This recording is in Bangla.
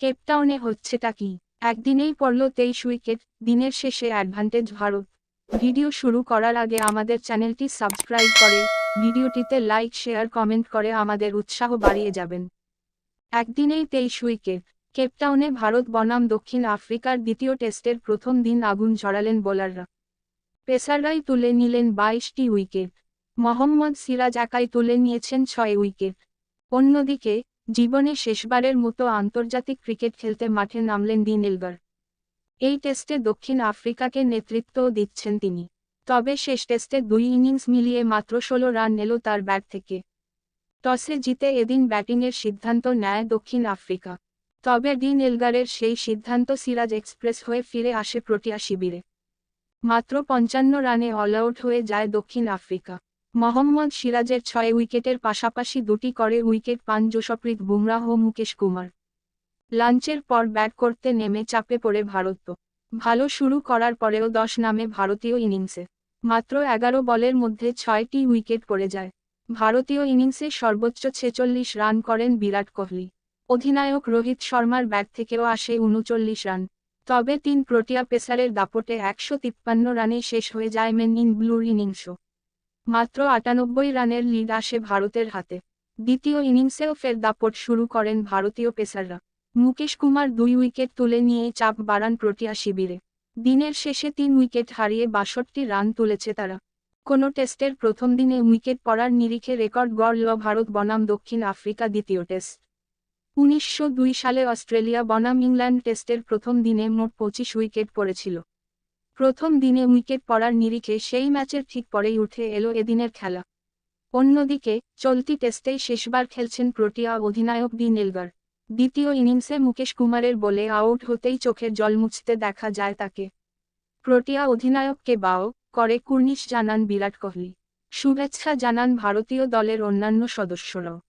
কেপটাউনে হচ্ছেটা কি? একদিনেই পড়ল তেইশ উইকেট, দিনের শেষে অ্যাডভান্টেজ ভারত। ভিডিও শুরু করার আগে আমাদের চ্যানেলটি সাবস্ক্রাইব করে, ভিডিওটিতে লাইক শেয়ার কমেন্ট করে আমাদের উৎসাহ বাড়িয়ে যাবেন। একদিনেই তেইশ উইকেট কেপটাউনে ভারত বনাম দক্ষিণ আফ্রিকার দ্বিতীয় টেস্টের প্রথম দিন আগুন ঝরালেন বোলাররা। পেসাররাই তুলে নিলেন বাইশটি উইকেট। মোহাম্মদ সিরাজ একাই তুলে নিয়েছেন ছয় উইকেট। অন্যদিকে জীবনে শেষবারের মতো আন্তর্জাতিক ক্রিকেট খেলতে মাঠে নামলেন ডিন এলগার। এই টেস্টে দক্ষিণ আফ্রিকাকে নেতৃত্বও দিচ্ছেন তিনি। তবে শেষ টেস্টে দুই ইনিংস মিলিয়ে মাত্র ষোলো রান এলো তার ব্যাট থেকে। টসে জিতে এদিন ব্যাটিংয়ের সিদ্ধান্ত নেয় দক্ষিণ আফ্রিকা। তবে ডিন এলগারের সেই সিদ্ধান্ত সিরাজ এক্সপ্রেস হয়ে ফিরে আসে প্রোটিয়া শিবিরে। মাত্র পঞ্চান্ন রানে অল আউট হয়ে যায় দক্ষিণ আফ্রিকা। মোহাম্মদ সিরাজের ছয় উইকেটের পাশাপাশি দুটি করে উইকেট পান জোসপ্রীত বুমরাহ ও মুকেশ কুমার। লাঞ্চের পর ব্যাট করতে নেমে চাপে পড়ে ভারত। ভালো শুরু করার পরেও দশ নামে ভারতীয় ইনিংসে। মাত্র এগারো বলের মধ্যে ছয়টি উইকেট পড়ে যায়। ভারতীয় ইনিংসে সর্বোচ্চ ছেচল্লিশ রান করেন বিরাট কোহলি। অধিনায়ক রোহিত শর্মার ব্যাট থেকেও আসে উনচল্লিশ রান। তবে তিন প্রোটিয়া পেসারের দাপটে একশো তিপ্পান্ন রানে শেষ হয়ে যায় মেন ইন ব্লুর ইনিংসও। মাত্র আটানব্বই রানের লিড আসে ভারতের হাতে। দ্বিতীয় ইনিংসেও ফের দাপট শুরু করেন ভারতীয় পেসাররা। মুকেশ কুমার দুই উইকেট তুলে নিয়ে চাপ বাড়ান প্রোটিয়া শিবিরে। দিনের শেষে তিন উইকেট হারিয়ে বাষট্টি রান তুলেছে তারা। কোনো টেস্টের প্রথম দিনে উইকেট পড়ার নিরিখে রেকর্ড গড়ল ভারত বনাম দক্ষিণ আফ্রিকা দ্বিতীয় টেস্ট। উনিশশো দুই সালে অস্ট্রেলিয়া বনাম ইংল্যান্ড টেস্টের প্রথম দিনে মোট পঁচিশ উইকেট পড়েছিল। প্রথম দিনে উইকেট পড়ার নিরিখে সেই ম্যাচের ঠিক পরেই উঠে এলো এদিনের খেলা। অন্যদিকে, চলতি টেস্টেই শেষবার খেলছেন প্রোটিয়া অধিনায়ক ডিন এলগার। দ্বিতীয় ইনিংসে মুকেশ কুমারের বলে আউট হতেই চোখের জল মুছতে দেখা যায় তাকে। প্রোটিয়া অধিনায়ককে বাও করে কুর্নিশ জানান বিরাট কোহলি। শুভেচ্ছা জানান ভারতীয় দলের অন্যান্য সদস্যরাও।